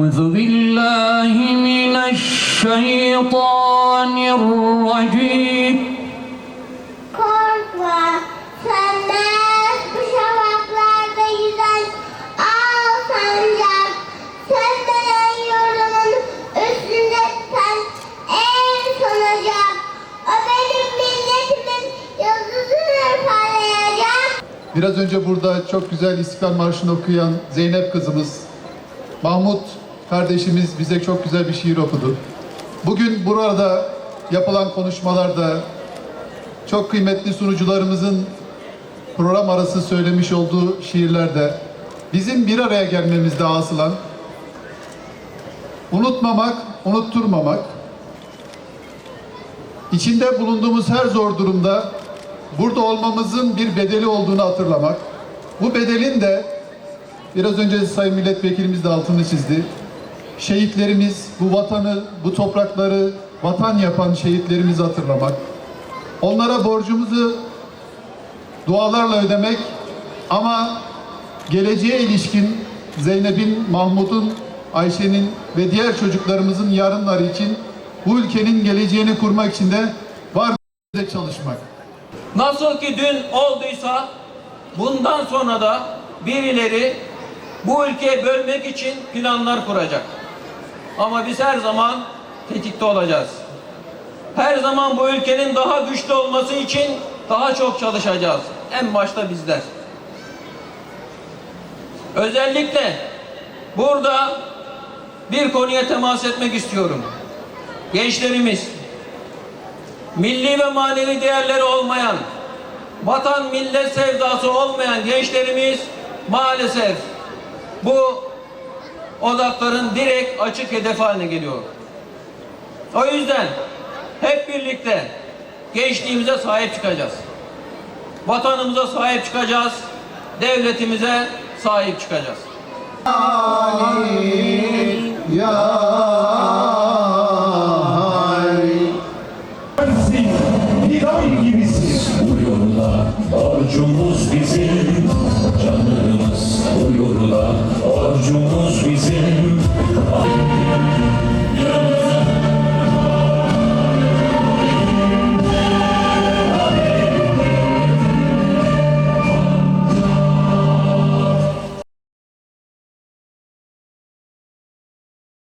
أعوذ بالله من الشيطان الرجيم Korkma, sönmez bu şafaklarda yüzen al sancak. Sönmeyen yurdumun üstünde sen el sonacak. O benim milletimin yıldızıdır parlayacak. Biraz önce burada çok güzel İstiklal Marşı'nı okuyan Zeynep kızımız, Mahmut kardeşimiz bize çok güzel bir şiir okudu. Bugün burada yapılan konuşmalarda çok kıymetli sunucularımızın program arası söylemiş olduğu şiirlerde bizim bir araya gelmemizde asılan unutmamak, unutturmamak, içinde bulunduğumuz her zor durumda burada olmamızın bir bedeli olduğunu hatırlamak. Bu bedelin de biraz önce Sayın Milletvekilimiz de altını çizdi. Şehitlerimiz, bu vatanı, bu toprakları vatan yapan şehitlerimizi hatırlamak. Onlara borcumuzu dualarla ödemek ama geleceğe ilişkin Zeynep'in, Mahmut'un, Ayşe'nin ve diğer çocuklarımızın yarınları için bu ülkenin geleceğini kurmak için de var çalışmak. Nasıl ki dün olduysa bundan sonra da birileri bu ülkeyi bölmek için planlar kuracak. Ama biz her zaman tetikte olacağız. Her zaman bu ülkenin daha güçlü olması için daha çok çalışacağız. En başta bizler. Özellikle burada bir konuya temas etmek istiyorum. Gençlerimiz, milli ve manevi değerleri olmayan, vatan millet sevdası olmayan gençlerimiz maalesef bu odakların direkt açık hedef haline geliyor. O yüzden hep birlikte gençliğimize sahip çıkacağız. Vatanımıza sahip çıkacağız. Devletimize sahip çıkacağız. Ya. Cumhur